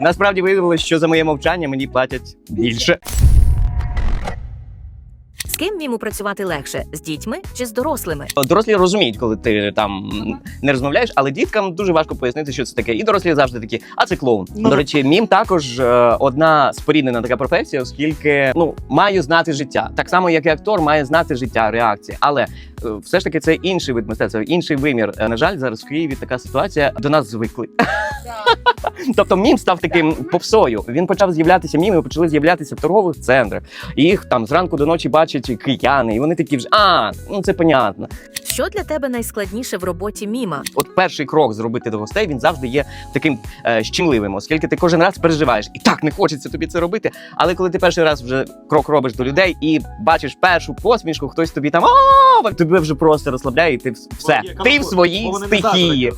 Насправді виявилося, що за моє мовчання мені платять більше. З ким міму працювати легше з дітьми чи з дорослими? Дорослі розуміють, коли ти там не розмовляєш, але діткам дуже важко пояснити, що це таке. І дорослі завжди такі, а це клоун. Ну. До речі, мім також е, одна споріднена така професія, оскільки ну маю знати життя. Так само, як і актор має знати життя, реакції. Але е, все ж таки це інший вид мистецтва, інший вимір. Е, На жаль, зараз в Києві така ситуація до нас звикли. Тобто мім став таким попсою. Він почав з'являтися міми, почали з'являтися в торгових центрах. І їх там зранку до ночі бачать кияни, і вони такі вже а, ну це понятно. Що для тебе найскладніше в роботі міма? От перший крок зробити до гостей він завжди є таким е, щемливим, оскільки ти кожен раз переживаєш, і так не хочеться тобі це робити. Але коли ти перший раз вже крок робиш до людей і бачиш першу посмішку, хтось тобі там а тебе вже просто розслабляє, і ти все. Ти в своїй стихії.